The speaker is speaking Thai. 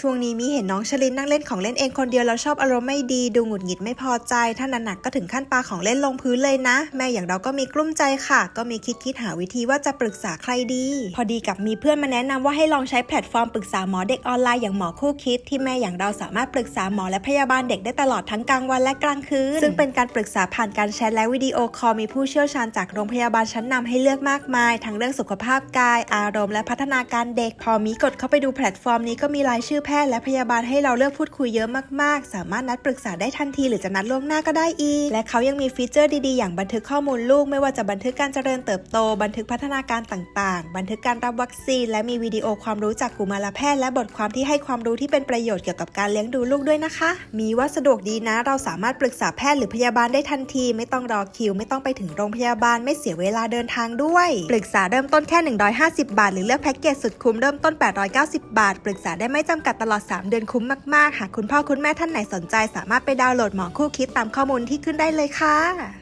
ช่วงนี้มีเห็นน้องชลินนั่งเล่นของเล่นเองคนเดียวแล้วชอบอารมณ์ไม่ดี ดูหงุดหงิดไม่พอใจ ถ้าหนักก็ถึงขั้นปาของเล่นลงพื้นเลยนะ แม่อย่างเราก็มีกลุ้มใจค่ะ ก็มีคิดคิดหาวิธีว่าจะปรึกษาใครดี พอดีกับมีเพื่อนมาแนะนำว่าให้ลองใช้แพลตฟอร์มปรึกษาหมอเด็กออนไลน์อย่างหมอคู่คิด ที่แม่อย่างเราสามารถปรึกษาหมอและพยาบาลเด็กได้ตลอดทั้งกลางวันและกลางคืนซึ่งเป็นการปรึกษาผ่านการแชทและวิดีโอคอลมีผู้เชี่ยวชาญจากโรงพยาบาลชั้นนำให้เลือกมากมาย ทั้งเรื่องสุขภาพกาย อารมณ์และพัฒนาการเด็ก พอมีกดเข้าไปดูแพลตฟอร์มนี้ก็มีรายชื่อแพทย์และพยาบาลให้เราเลือกพูดคุยเยอะมากๆ สามารถนัดปรึกษาได้ทันทีหรือจะนัดล่วงหน้าก็ได้อีก และเขายังมีฟีเจอร์ดีๆ อย่างบันทึกข้อมูลลูก ไม่ว่าจะบันทึกการเจริญเติบโต บันทึกพัฒนาการต่างๆ บันทึกการรับวัคซีน และมีวิดีโอความรู้จากกุมารแพทย์ และบทความที่ให้ความรู้ที่เป็นประโยชน์เกี่ยวกับการเลี้ยงดูลูกด้วยนะคะ มีว่าสะดวกดีนะ เราสามารถปรึกษาแพทย์หรือพยาบาลได้ทันที ไม่ต้องรอคิว ไม่ต้องไปถึงโรงพยาบาล ไม่เสียเวลาเดินทางด้วย ปรึกษาเริ่มต้นแค่ 150 บาท หรือเลือกแพ็กเกจสุดคุ้มเริ่มต้น 890 บาท ปรึกษาได้ไม่จำกัดตลอด 3 เดือนคุ้มมาก ๆ หากคุณพ่อคุณแม่ท่านไหนสนใจ สามารถไปดาวน์โหลดหมอคู่คิดตามข้อมูลที่ขึ้นได้เลยค่ะ